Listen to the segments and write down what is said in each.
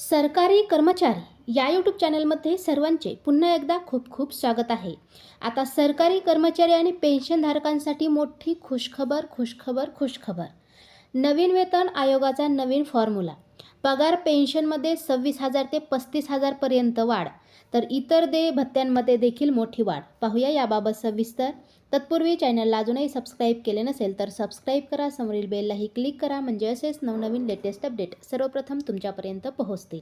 सरकारी कर्मचारी या यूट्यूब चॅनलमध्ये सर्वांचे पुन्हा एकदा खूप खूप स्वागत आहे. आता सरकारी कर्मचारी आणि पेन्शनधारकांसाठी मोठी खुशखबर खुशखबर खुशखबर. नवीन वेतन आयोगाचा नवीन फॉर्म्युला पगार पेन्शनमध्ये सव्वीस हजार ते पस्तीस हजारपर्यंत वाढ. तर इतर देय भत्त्यांमध्ये देखील मोठी वाढ. पाहूया याबाबत सविस्तर. तत्पूर्वी चॅनलला अजूनही सबस्क्राईब केले नसेल तर सबस्क्राईब करा. समोरील बेललाही क्लिक करा. म्हणजे असेच नवनवीन लेटेस्ट अपडेट सर्वप्रथम तुमच्यापर्यंत पोहोचतील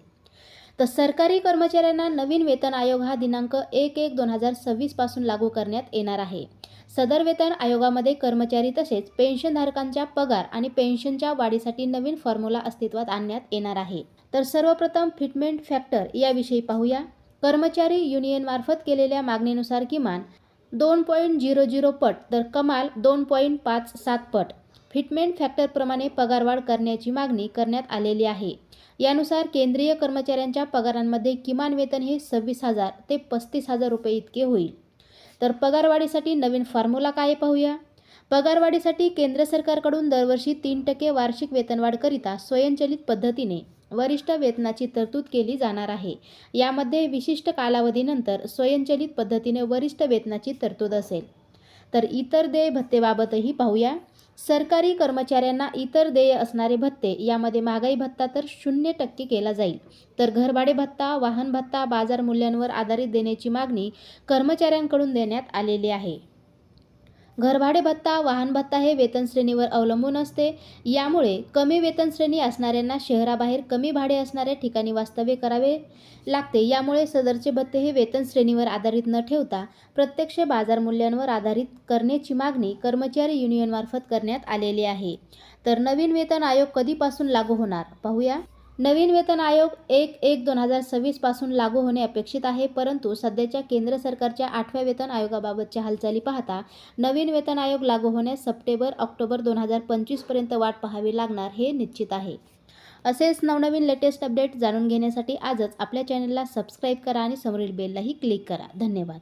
तर सरकारी कर्मचाऱ्यांना नवीन वेतन आयोग हा दिनांक एक एक दोन हजार सव्वीसपासून लागू करण्यात येणार आहे. सदर वेतन आयोगामध्ये कर्मचारी तसेच पेन्शनधारकांच्या पगार आणि पेन्शनच्या वाढीसाठी नवीन फॉर्म्युला अस्तित्वात आणण्यात येणार आहे. तर सर्वप्रथम फिटमेंट फॅक्टर याविषयी पाहूया. कर्मचारी युनियनमार्फत केलेल्या मागणीनुसार किमान दोन पॉईंट झिरो झिरो पट तर कमाल दोन पॉईंट पाच सात पट फिटमेंट फॅक्टरप्रमाणे पगारवाढ करण्याची मागणी करण्यात आलेली आहे. यानुसार केंद्रीय कर्मचाऱ्यांच्या पगारांमध्ये किमान वेतन हे सव्वीस हजार ते पस्तीस हजार रुपये इतके होईल. तर पगारवाढीसाठी नवीन फॉर्म्युला काय पाहूया? पगारवाढीसाठी केंद्र सरकारकडून दरवर्षी तीन टक्के वार्षिक वेतनवाढकरिता स्वयंचलित पद्धतीने वरिष्ठ वेतनाची तरतूद केली जाणार आहे. यामध्ये विशिष्ट कालावधीनंतर स्वयंचलित पद्धतीने वरिष्ठ वेतनाची तरतूद असेल. तर इतर देय भत्तेबाबतही पाहूया. सरकारी कर्मचाऱ्यांना इतर देय असणारे भत्ते यामध्ये महागाई भत्ता तर शून्य टक्के केला जाईल. तर घरभाडे भत्ता वाहन भत्ता बाजार मूल्यांवर आधारित देण्याची मागणी कर्मचाऱ्यांकडून देण्यात आलेली आहे. घरभाडे भत्ता वाहन भत्ता हे वेतन श्रेणीवर अवलंबून असते. यामुळे कमी वेतन श्रेणी असणाऱ्यांना शहराबाहेर कमी भाडे असणाऱ्या ठिकाणी वास्तव्य करावे लागते. यामुळे सदरचे भत्ते हे वेतन श्रेणीवर आधारित न ठेवता प्रत्यक्ष बाजार मूल्यांवर आधारित करण्याची मागणी कर्मचारी युनियनमार्फत करण्यात आलेली आहे. तर नवीन वेतन आयोग कधीपासून लागू होणार? पाहूया. नवीन वेतन आयोग एक एक दोन हजार सव्वीसपासून लागू होणे अपेक्षित आहे परंतु सध्याच्या केंद्र सरकारच्या आठव्या वेतन आयोगाबाबतच्या हालचाली पाहता नवीन वेतन आयोग लागू होण्यास सप्टेंबर ऑक्टोबर दोन हजार पंचवीसपर्यंत वाट पाहावी लागणार हे निश्चित आहे. असेच नवनवीन लेटेस्ट अपडेट जाणून घेण्यासाठी आजच आपल्या चॅनलला सबस्क्राईब करा आणि समोरील बेललाही क्लिक करा. धन्यवाद.